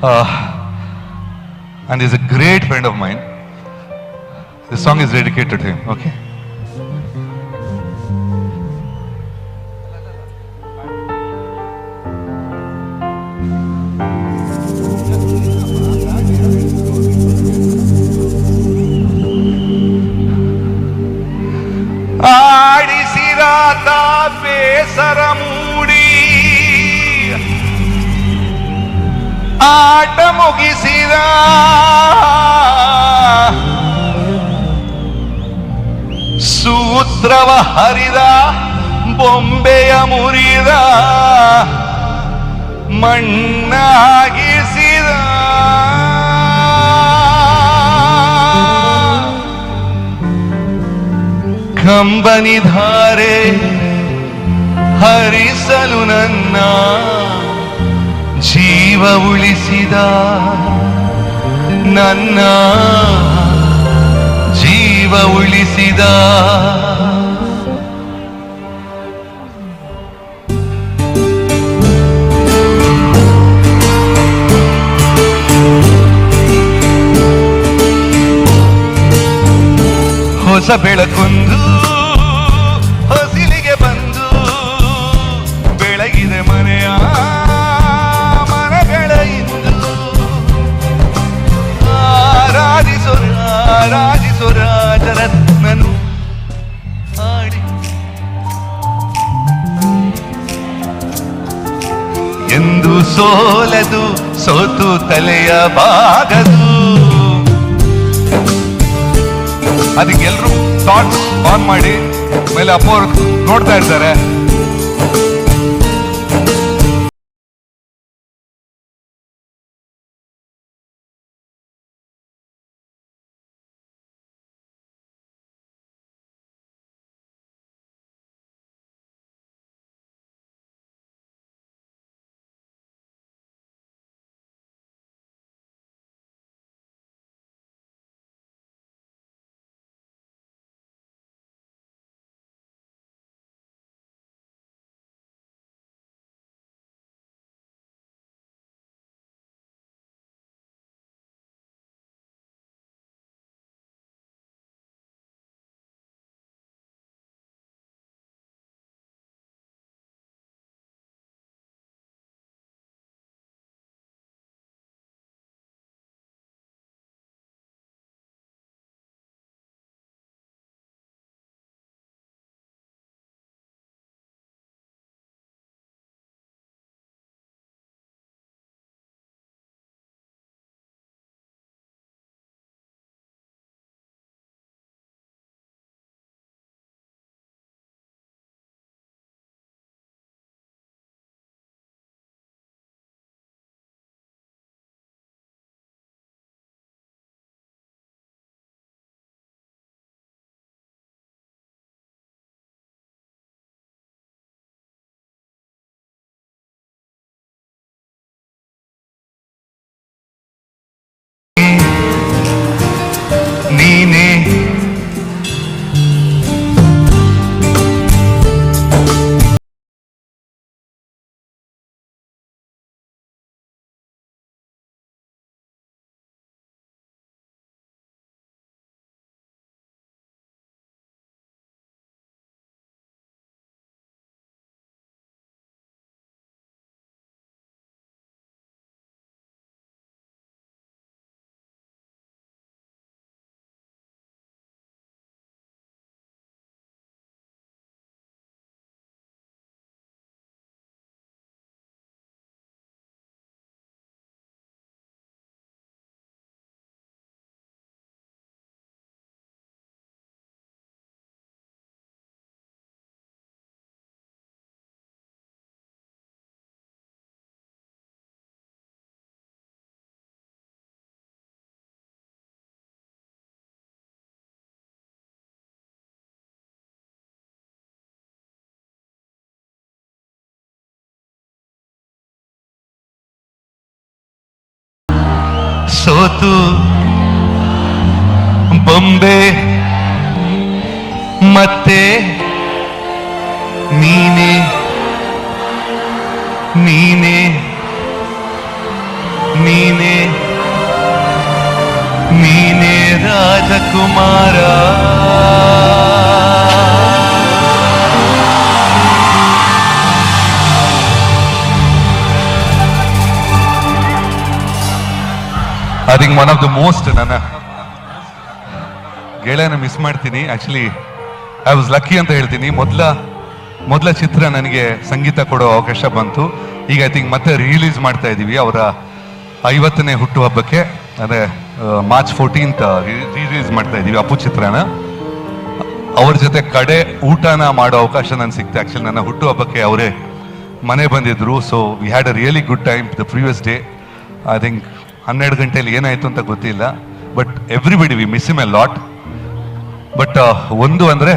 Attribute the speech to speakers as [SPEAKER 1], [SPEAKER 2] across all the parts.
[SPEAKER 1] Uh, and he's a great friend of mine. This song is dedicated to him, okay? ஆடி சிராதா பேசரமும் ಆಟ ಮುಗಿಸಿದ ಸೂತ್ರವ ಹರಿದ ಬೊಂಬೆಯ ಮುರಿದ ಮಣ್ಣಾಗಿಸಿದ ಕಂಬನಿಧಾರೆ ಹರಿಸಲು ನನ್ನ ಜೀವ ಉಳಿಸಿದ ನನ್ನ ಜೀವ ಉಳಿಸಿದ. ಹೊಸ ಬೆಳಕೊಂದು ಎಂದು ಸೋಲದು ಸೋತು ತಲೆಯ ಬಾಗದು ಅದಕ್ಕೆ ಎಲ್ಲರೂ ಥಾಟ್ಸ್ ಆನ್ ಮಾಡಿ ಮೇಲೆ ಅಪ್ಪ ನೋಡ್ತಾ ಇರ್ತಾರೆ. ಸೋತು. ಬೊಂಬೆ. ಮತ್ತೆ ನೀನೆ. ನೀನೆ. ನೀನೆ. ನೀನೆ ರಾಜಕುಮಾರ. I think one of the most ನನ್ನ ಗೆಳೆಯನ ಮಿಸ್ ಮಾಡ್ತೀನಿ. ಆಕ್ಚುಲಿ ಐ ವಾಸ್ ಲಕ್ಕಿ ಅಂತ ಹೇಳ್ತೀನಿ. ಮೊದಲ ಮೊದಲ ಚಿತ್ರ ನನಗೆ ಸಂಗೀತ ಕೊಡೋ ಅವಕಾಶ ಬಂತು. ಈಗ ಐ ಥಿಂಕ್ ಮತ್ತೆ ರಿಲೀಸ್ ಮಾಡ್ತಾ ಇದ್ದೀವಿ. ಅವರ ಐವತ್ತನೇ ಹುಟ್ಟುಹಬ್ಬಕ್ಕೆ ಅಂದರೆ ಮಾರ್ಚ್ ಫೋರ್ಟೀನ್ತ್ ರಿಲೀಸ್ ಮಾಡ್ತಾ ಇದ್ದೀವಿ ಅಪ್ಪು ಚಿತ್ರನ. ಅವ್ರ ಜೊತೆ ಕಡೆ ಊಟನ ಮಾಡೋ ಅವಕಾಶ ನನಗೆ ಸಿಕ್ತು. ಆ್ಯಕ್ಚುಲಿ ನನ್ನ ಹುಟ್ಟುಹಬ್ಬಕ್ಕೆ ಅವರೇ ಮನೆ ಬಂದಿದ್ದರು so we had a really good time the previous day I think ಹನ್ನೆರಡು ಗಂಟೆಯಲ್ಲಿ ಏನಾಯಿತು ಅಂತ ಗೊತ್ತಿಲ್ಲ but everybody we miss him a lot but ಒಂದು ಅಂದರೆ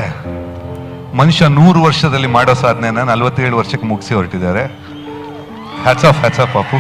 [SPEAKER 1] ಮನುಷ್ಯ ನೂರು ವರ್ಷದಲ್ಲಿ ಮಾಡೋ ಸಾಧನೆನ ನಲ್ವತ್ತೇಳು ವರ್ಷಕ್ಕೆ ಮುಗಿಸಿ ಹೊರಟಿದ್ದಾರೆ. ಹ್ಯಾಟ್ಸ್ ಆಫ್ ಹ್ಯಾಟ್ಸ್ ಆಫ್ ಪಾಪು.